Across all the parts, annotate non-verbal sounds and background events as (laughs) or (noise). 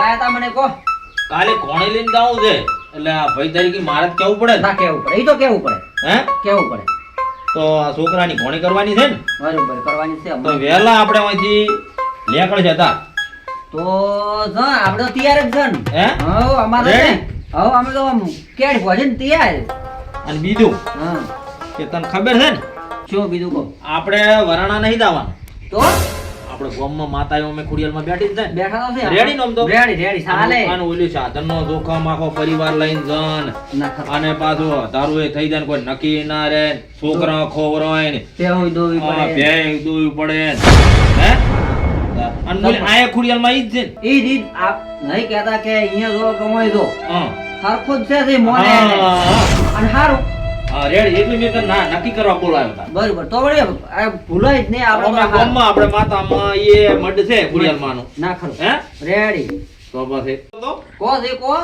લાયા તા મને કહો. કાલે કોણે લઈને જાવું છે? એટલે આ ભાઈ તરીકે મારે જ કેવું પડે ના? કેવું પડે. એ તો કેવું પડે. હે? કેવું પડે? તો આ છોકરાની કોણી કરવાની છે ને? બરોબર કરવાની છે તો વેલા આપણે અહીંથી લેકડ જતા તો જો આપણે તૈયાર જ છે ને. હે? હો અમારે હવે અમે તો કેડ ભોજન તૈયાર. અને બીજું? હા. કે તને ખબર છે ને? શું બીજું કહો? આપણે વરાણા નહીં દાવાનું તો? આપણે ગામમાં માતાઓ અમે ખુડિયાલમાં બેઠી જ ને. બેઠા નથી રેડી નોમ તો? રેડી રેડી ચાલે. આનું ઓલું સાધનનો જોખમ આખો પરિવાર લઈને જન. અને પાછો તારું એ થઈ જાય કોઈ નક્કી ના રે છોકરા ખોવરાય ને. તે હોય દોવી પડે. બે દોવી પડે હે? અને બોલે આયા ખુડિયાલમાં ઈ જ છે ઈ જ આપ નહીં કહેતા કે અહીંયા જો કમાઈ જો. હા. હરખું જ છે મોને. અને હારું. રેડી એટલે મેં તને ના નક્કી કરવા બોલાવ્યો હતા બરોબર તો વળી ભૂલાય જ નહીં આપણે ગામમાં આપણે માતામાં એ મઢ છે ખુડિયાલમાંનું ના ખરું. હે? રેડી. તો પછી? કો છે કો?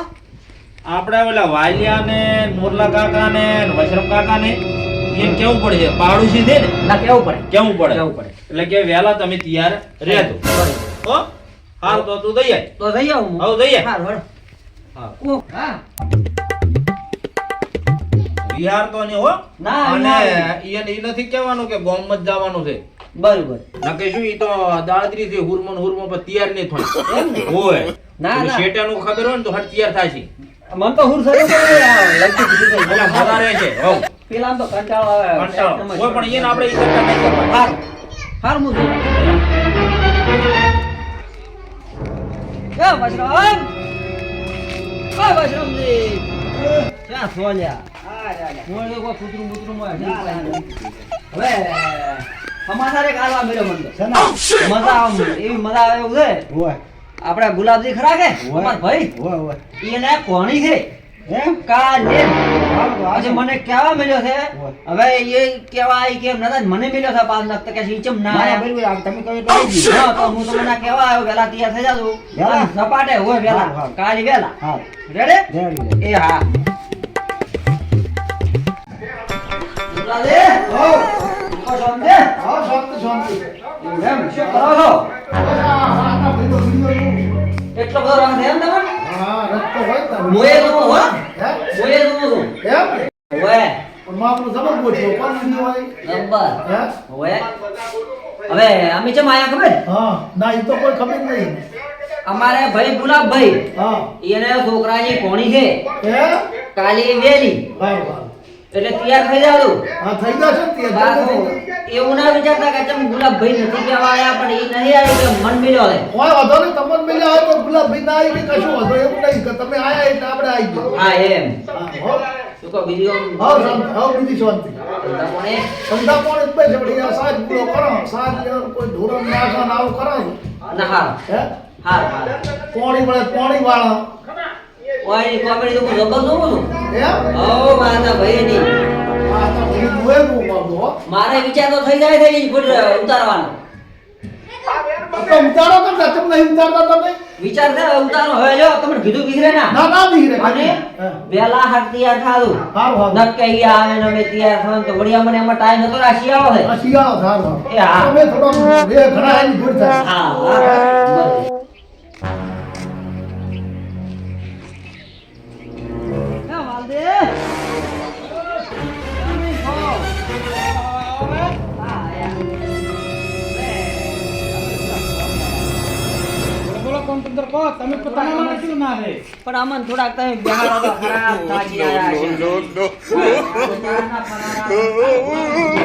આપણે ઓલા વાલિયા ને મોરલા કાકા ને વશરમ કાકા ને એમ કેવું પડે પાડોશી છે ને? ના કેવું પડે? કેવું પડે? કેવું પડે? એટલે કે વહેલા તમે તૈયાર રહેજો. હો? હાલ તો તું દઈ આય. તો દઈ આવું હું. હવે. હારું, હારું. હા. કો? હા. બિહાર તો નહીં હો. ના, અને ના. ઈને નથી કહેવાનું કે બોમ્બ જ જવાનું છે. બરોબર. નકે શું ઈ તો દાદરી થી હુરમન હુરમન પર તૈયાર નહીં થાય. એમ હોય. ના, ના. શેટાનું ખબર હોય ને તો હટ તૈયાર થાય છે. મન તો હુર રહે છે. હો પેલા તો કંટાળો આવે. કંટાળો. કોઈ પણ એને આપણે ઈ કરતા નહીં કરવાનું. હાર. હારું જોઉં. એ વશરામ! એ વશરામજી! ક્યાં સોલ્યા? હું તો કોઈ કૂતરું બૂતરું હવે સમાચાર આલવા મળ્યો મને. મજા આવે એવી મજા આવે એવું છે? આપડે ગુલાબજી ખરા કે? ભાઈ? એને કોણી છે. કાલે આજે મને કેવા મળ્યો છે? હવે એ કેવા આવી કેમ નતા મને મળ્યો છે પાંચ લાખ તો કે છે, ચમ ના આયા? હા, તો હું તમને કેવા આવ્યો વેલા તૈયાર થઈ જાજો. વેલા સપાટે હોય વેલા હારું, વેલા હા રેડે એ હા. એમ? શું કરો છો? એટલો બધો રંગ છે એમ તમારે મોએ જોવો હો છું નંબર ઓએ હવે. અમે ચમ આયા ખબર? ના એ તો કોઈ ખબર નહીં. અમારે ભાઈ ગુલાબભાઈ હા. એને છોકરાની કોણી છે. હે? કાલી વેલી. વાહ એટલે તૈયાર થઈ જાવ હા થઈ જશે તૈયાર એવું ના વિચારતા કે તમે ગુલાબભાઈ નથી કહેવા આયા પણ એ નહીં આવ્યો કે મન મિલ્યો હે કોઈ વાંધો નહીં તમને મિલ્યા હોય તો ગુલાબભાઈ ના આવી કે કશું વાંધો એવું નહીં કે તમે આયા એટલે આપણે આવી ગયો. હા એમ. હા હો. શું કહો બીજું હા હા બીજી શાંતિ. કોણે? પણ જ બેસે વળી આ સાત ગુલો કરો સાત કોઈ ધોરણ ના આવું કરો. ના હા હે? હા હાર. પોણી મળે પોણી વાળા. ઓય કોમેડી તો હું જબર જોઉં છું. એમ? ઓ માતા ભાઈની આ ભાઈ જોયે બહુ મારે વિચાર તો થઈ જાય થઈ ફૂટ ઉતારવાનો. તો ઉતારો કેમ ના નહીં ઉતારતા તમે વિચાર છે ઉતારો હવે જો તમને કીધું બીજરે ના. ના ના દીકરે અને વેલા હાથ તૈયાર થાતું હારું હારું. નક્કે ઈ આવે ને અમે તૈયાર થવાનું તો વળી અમને એમાં ટાઈમ નતો આ શિયાળો છે. શિયાળો છે, એ હા. તમે થોડો બે ઘણા એની દૂર થાય. હા. પણ અમન થોડાક તમે બિહારો તો ખરાબ થાકી આયા છે. ફરાના, ફરાના.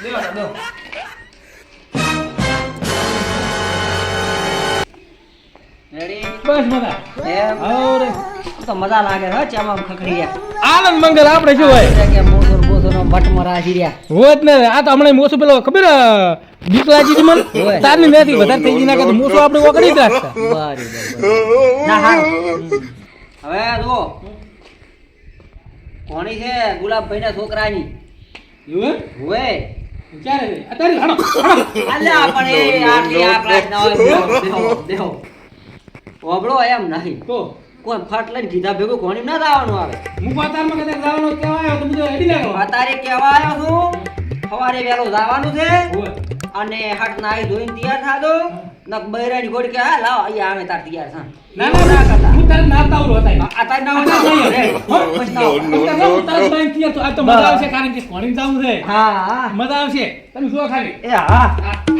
બેહો, બેહો. Ready? એમ? તો મજા લાગે હો ચામાં ખખડી ગયા આનંદ મંગલ આપણે શું હોય રહ્યા. ને આ તો હમણાં મોસો પેલો ખબર બીક લાગી હતી મને? તારની નથી વધારે થઈ ગઈ ના કરતા મોસો આપણે ઓગળી જ રાખતા. બરાબર, બરાબર. ના હારું. હવે જુઓ. કોની છે ગુલાબભાઈ ના છોકરાની હોય. અલ્યા પણ એ આટલી આપણા જ ના હોય બેહો, બેહો, બેહો. ઓબળો એમ નહીં. કોઈ ફટ લઈને કીધા ભેગું કોણી ના જવાનું આવે? અત્યારે કેવા આવ્યો છું. સવારે વેલો જવાનું છે. અને હાટ નાઈ ધોઈને તૈયાર થાજો નક બૈરાની ગોળી કે હા લાવ અહીંયા આવે તાર તૈયાર થા. ના ના ના. હું તાર ના તાવરો હતા આ તાર ના હોય નહીં રે. હો, પછી ના. હું તાર બાઈક ક્યાં તો આ તો મજા આવશે કારણ કે કોણી જાવું છે. હા હા. મજા આવશે. તમે શું ખાલી. એ હા.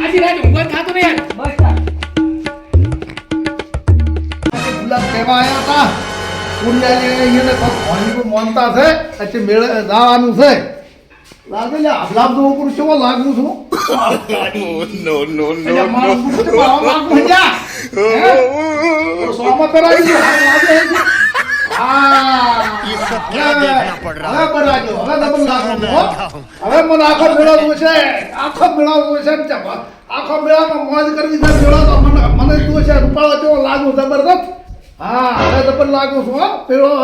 આજે રાતે ઊંઘવા ખાતો ને એને માનતા છે પછી મેળે દાવાનું છે. લાગે લે આભલાબ તો ઉપર લાગુ છું લાગુ છે. હે? દો. હા. હવે હવે બરાજો, હવે ડબલ લાગુ હવે મને આખો મેળવવું છે. આખો મેળવવું છે ને આખો મેળામાં મોજ કરવી છે મેળો તો મને મને જ છે રૂપાળો જેવો લાગુ જબરદસ્ત. હા, હવે પણ લાગુ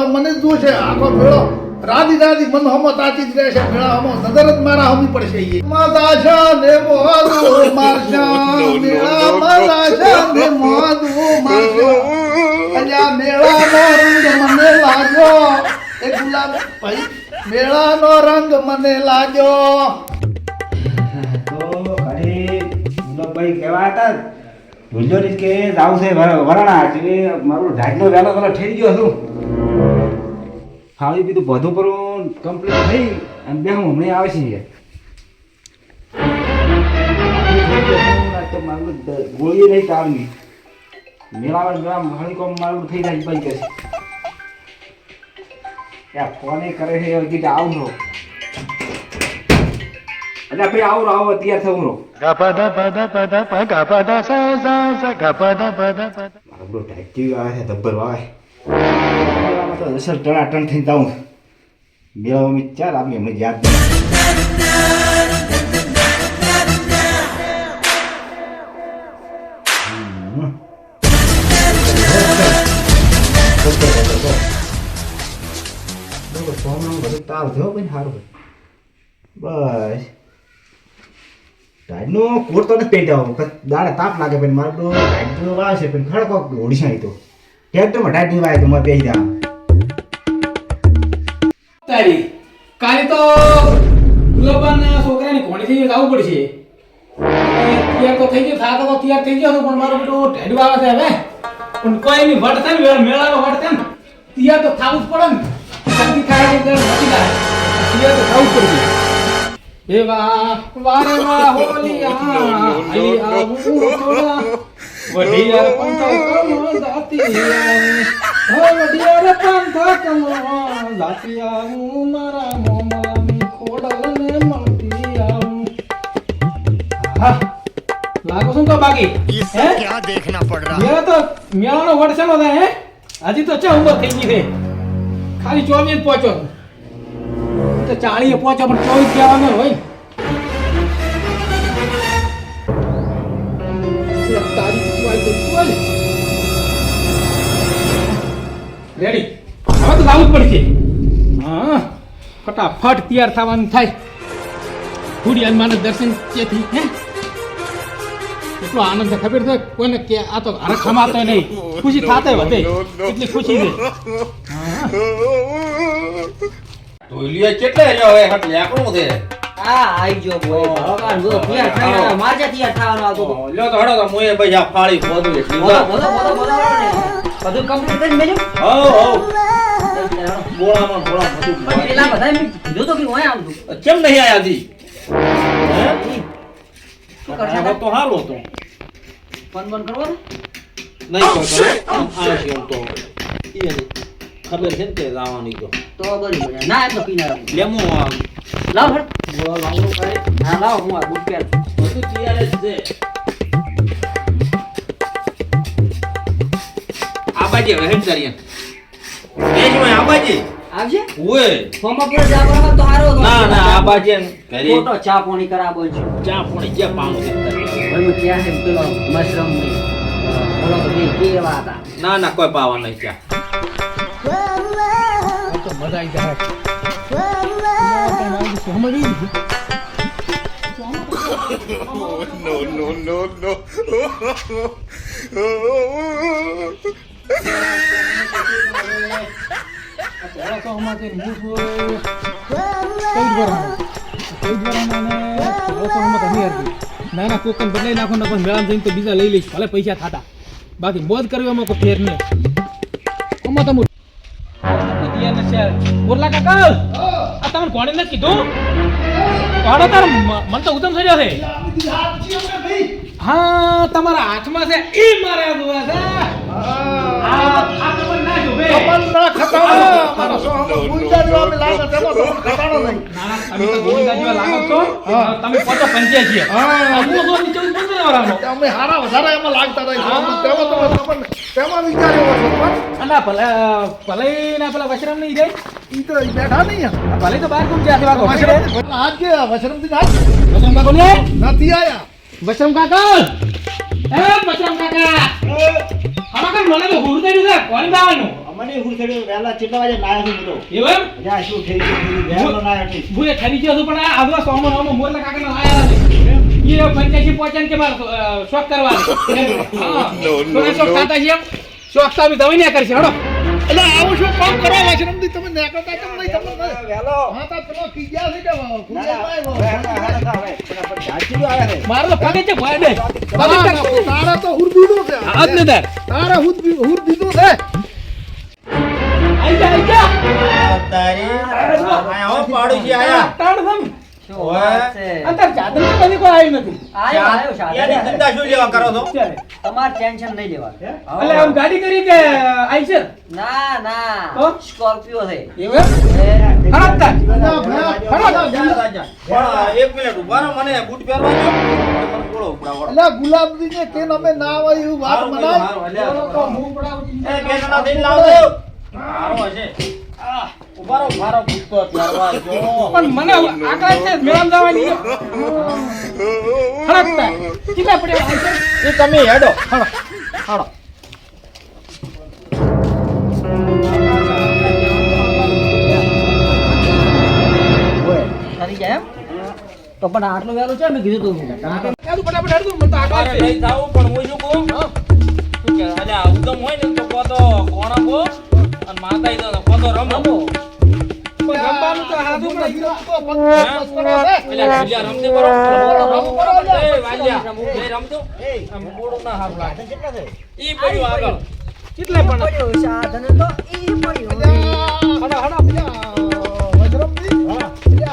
મને શું છે આખો મેળો રાધી રાધી, મન હમો તાતી જ રહેશે મેળા હમો મારા હમી પડશે ઈ. માતા મેળા ને રંગ મને લાગ્યો. એ ભાઈ રંગ મને લાગ્યો. (laughs) તો કહેવા હતા? ભૂલજો કે જાવ છે વર- વરાણા છે મારું ઢાકનો વહેલો વહેલો થઈ ગયો છું. ફાળી પીધું, બધું પર કમ્પ્લીટ થઈ અને બે હું હમણાં આવે છે. ગોળીએ નહીં તારની મેળાવા મેળા હળી કોમ મારું થઈ જાય ભાઈ કે છે ફોને કરે છે, એ કીધું આવું રહો એટલે ભાઈ આવું રહો આવો તૈયાર થવું રહો મારો બધો ટાઈટી આવે છે દબ્બર આવે મેળામાં તો અસર ટણાટણ થઈ જાઉં મેળામાં મેં ચાર આપી અમને યાદ નહીં. હમ. બરોબર, સોમનાનું બધું તાવ થયો ભાઈ સારું બસ ટાઈડનો કોટ તો નથી પહેરી જાવ દાડે તાપ લાગે પણ મારે તો ટાઈડનો વાવે છે પણ ખડકો છે તો. ટ્રેક્ટરમાં ટાઈડની વાય તો મારે પહેરી જા તારી. કાલે તો ગુલાબાના છોકરાની કોણી થઈ જવું પડશે. તૈયાર તો થઈ ગયો થાતો તો તૈયાર થઈ ગયો પણ મારો બેટો ઢેડું આવે છે હવે. પણ કોઈ ની વટ ને મેળાનો વટ થાય ને તૈયાર તો થવું જ પડે ને. ત્યાં તો થવું જ પડશે. એવા વારવા હોલિયા. (laughs) આઈ આવું થોડા. વડિયાર પંથા કમો જાતિયા હો વડિયાર પંથા કમો જાતિયા હું મારા મોમાની ખોડલને મળતી આવું. હા લાગો શું તો બાકી? મેળાનો વડસણો હજી તો ચા થઈ ગઈ છે. ખાલી ચોવીસ પહોંચો તો ચાળીએ પહોંચો પણ ચોવીસ કહેવાનો હોય. રેડી હવે તો લાવવું જ પડશે. હા ફટાફટ તૈયાર થવાનું થાય. થોડી હનુમાન દર્શન ચેથી હે? એટલો આનંદ છે ખબર છે? કોઈને કે આ તો હરખ ખમાતો નહીં. ખુશી થાતે વધે. એટલી ખુશી છે. ઢોલિયો કેટલે રહ્યો હવે? હટ લેકડું છે. આ આઈ ગયો બોય. ભગવાન જો ક્યાં થાય જ્યાં તૈયાર થવાનું હતું. લ્યો તો હડો તો મુએ ભાઈ આ ફાળી ખોદું એટલી બોલો, બોલો, બોલો, બોલો, બધું કમ્પ્લીટ કરી મેજો હો હો બોળામાં બોળા બધું પેલા બધા મેં કીધું તો કે અહીંયા આવતું. કેમ નહીં આયા દી હે? શું કરશે તો હાલો તો. ફોન બોન કરવો નહીં કોઈ કરે છે તો. ઈ ખબર છે ને કે લાવવાની તો. તો બરાબર. ના એમ તો પી ના રાખું. લેમો હર લાવ ભાઈ ના લાવ હું આ પહેરું. બધું તૈયાર જ છે. આબાજી હવે હેડ કરીએ એ જો આ બાજુ આવશે ઓય. ફોર્મ પર જા બરાબર તો હારો ના ના આબાજી કરી ઘરે. ચા પાણી કરાવો છે. ચા પાણી જે પાઉં છે ભાઈ ક્યાં છે પેલો મશરૂમની બોલો બે કેવા હતા? ના ના કોઈ પાવા નહીં ચા મજા આવી જાય કોકન બદલાઈ નાખો ને પણ મેળામાં જઈને તો બીજા લઈ લઈશ. ભલે પૈસા થાતા. બાકી મોજ કરવી એમાં કોઈ ફેર નહીં. આમાં તો ને કાકા આ તમને કોણે નથી કીધું? કોણે તાર મન તો ઉત્તમ થઈ જશે હા તમારા હાથમાં છે એ મારા જોવા છે. તમન્ના ખટાણો મારા સોહામાં ગુંજા જેવા અમે લાગે તેમાં તમને ખટાણો નહીં તમે તો ગોવિંદા જેવા લાગો છો. તમે પોતો પંચ્યાસી હા. હું તો નીચે ઉતરી વાળાનો અમે હારા વધારે એમાં લાગતા રહી તેમાં તમે તમને તેમાં વિચાર્યો છો પણ અને ભલે ભલે ના પેલા વશરામ નહીં જાય. ઈ તો બેઠા નહીં ભલે તો બહાર જાય આજ કે આજ વશરામ કાકો ને નથી આયા. વશરામ કાકા! એ વશરામ કાકા! મને તો હુર થઈ કોણ દાવાનું અમને હું થયું? વહેલા કેટલા વાગે લાયા છું બધો એવું જા શું થઈ ગયું? વહેલો ના હતી ભૂલે ખરી ગયો છું પણ આ આજવા સોમો નોમો મોરના કાકાના આયા નથી. એ પંચ્યાસી પહોંચ્યા ને કે મારે શોખ કરવાનો. શોખ. ખાતા છે એમ? શોખ તો અમે દવાઈ કરશે હડો. એટલે આવું શું કામ તમે તમને હા તો પેલો છે કે છે. મારે તો પગે છે ભય દે તો હુર દીધું છે. આજ ને તાર. હુર દી- છે. તમારે ટેન્શન નહીં લેવાનું એટલે આમ ગાડી કરી કે આઈ ના આવે ના સ્કોર્પિયો છે એવું એક મિનિટ ઊભા રહો મને બૂટ પહેરવા દો ગુલાબજી ને કેમ અમે ના હોય વાત હું પડાવું. એ લાવજો. પણ મને આકડા છે મેળામાં જવાની હળક કેટલા પડ્યા એ તમે હેડો. હાડો. ખરી તો પણ આટલું વહેલું છે મેં કીધું તું ફટાફટ હેડું. મને તો આકડા નહીં જાવું, પણ હું શું કહું? શું કે, અલ્યા, ઉદમ હોય ને તો કહો તો કોણા કહો, અને માતાજી તો કહો તો રમો. પણ રમવાનું તો હાથું પડે. જીનો તો પંચાયત કરો. અલ્યા, ભીલિયા રમતી બરો. રમો કરો અલ્યા. એ, વાલિયા, એ રમજો. આમ મોઢું ના હારું લાગે. કેટલા છે ઈ પડ્યું આગળ. કેટલા પણ પડ્યો સાધન તો ઈ પડ્યો હડો, હડો,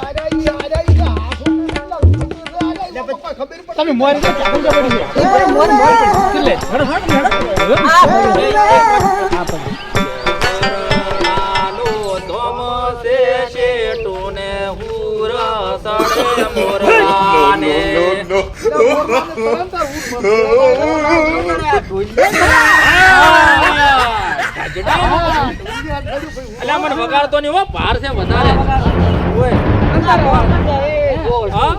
આજા ઈ, આજા ઈ, આ હાથો ને કેટલા ઉઠતું છે, આજા ઈ, કોઈ ખબર પડે તમે મોરી તો ચાકુ જ પડી છે. એ પડ્યો, મોર, મોર. હડ હડ હડ હેડો. આ અલ્યા, મને વગાડતો નહીં હો. ભાર છે વધારે. હા?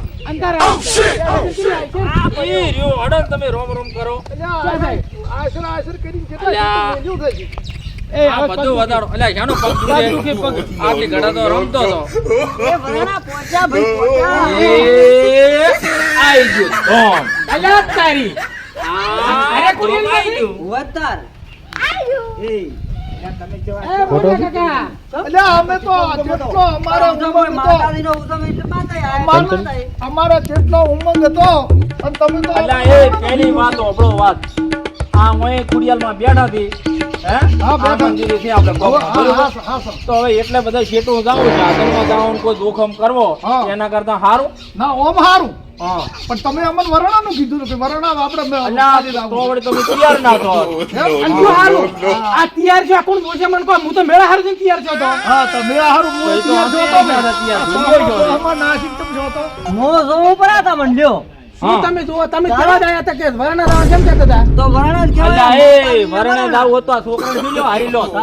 ઈ રહ્યો, હડો ને તમે રોમ રોમ કરો આશરા આશર કરીને કેટલા એ આ બધું વધારો. અલ્યા શાનો પગ દુખે? આટલી ઘડા તો રમતો હતો. એ વરાણા પહોંચ્યા ભાઈ પહોંચ્યા એ આઈ ગયો. ધોમ. અલ્યા તારી. અરે ધોમ કુરિયન આઈ ગયું. વતાર એ યાર તમે કેવા એ મોટા કાકા. અલ્યા, અમે તો જેટલો અમારો જેટલો ઉમંગ હતો. અને તમે તો અલ્યા વાત આપણો વાત. આ મોય કુડિયાલમાં બેઠા હતી. હે? હા, છે હા? હા, હા, હા. તો હવે એટલે બધા શેઠું જાવું છે. આગળમાં કોઈ જોખમ કરવો હા. એના કરતા સારું ના ઓમ હારું. હા. પણ તમે અમને વરણાનું કીધું કે વરણા આપણે તો તમે તૈયાર ના (laughs) હારું? આ તૈયાર છે? આ કોણ બોલશે મને? કહો હું તો મેળા હારું તૈયાર છો તો. હા હારું તો તો જોતો ને. હતા તૈયાર, જ તમને લ્યો. શું તમે જુઓ તમે કેવા જ હતા કે વરાના દાવા કેમ કહેતા હતા? તો વરાણા જ અલ્યા એ વરણે જાવું હતું આ છોકરાને શું લ્યો હારી લો તો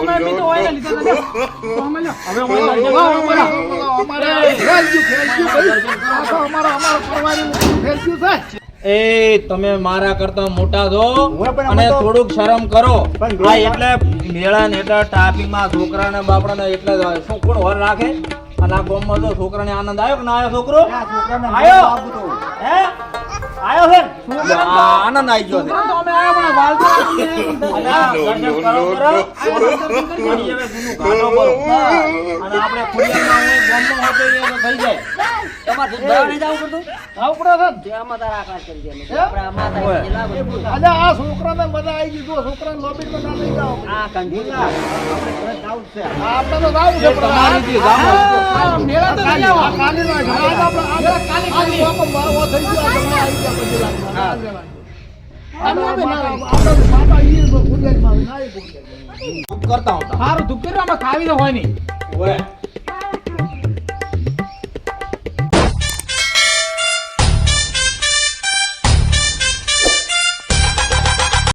અમે બી તો ઓય લીધા હતા તો અમે લ્યો. હવે હું અંદર જવા બોલો, અમારે ફેલજ્યું, ફેલજ્યું ભાઈ. આ તો અમારો અમારો છે. એ તમે મારા કરતા મોટા છો અને થોડુંક શરમ કરો. આ એટલે મેળા ને એટલે ને બાપડા બાપડાને એટલે શું કોણ વર રાખે? અને આ ગામમાં તો છોકરાને આનંદ આવ્યો કે ના આવ્યો છોકરો? આ છોકરાને આયો બાબુ તો. હે? આવ્યો છે? આનંદ આવી ગયો છે. અમે પણ. (laughs) અને આપણે (laughs) ગામમાં થઈ જાય. તમારે દૂધ ભરાવા નહીં જવું પડતું. આવું પડે છે આમાં તારા આકાશ કરી દે આપણે માતા ઓય. જે લાગે એ આજે આ છોકરાને મજા આવી ગઈ જો છોકરાને લોબીમાં ના લઈ જાઓ. આ કંજૂસ આપણે ઘરે છે. આપણે તો જાવું છે પણ તમારી જે જામ મેળા તો નહીં આવો. આ ના છે. આપણે આજે કાલી આજે કાલી. થઈ ગયા છે. આવી ગયા. પછી ગુડિયા કરતા હતા. સારું ધૂપ કર્યો ખાવી તો હોય નહીં.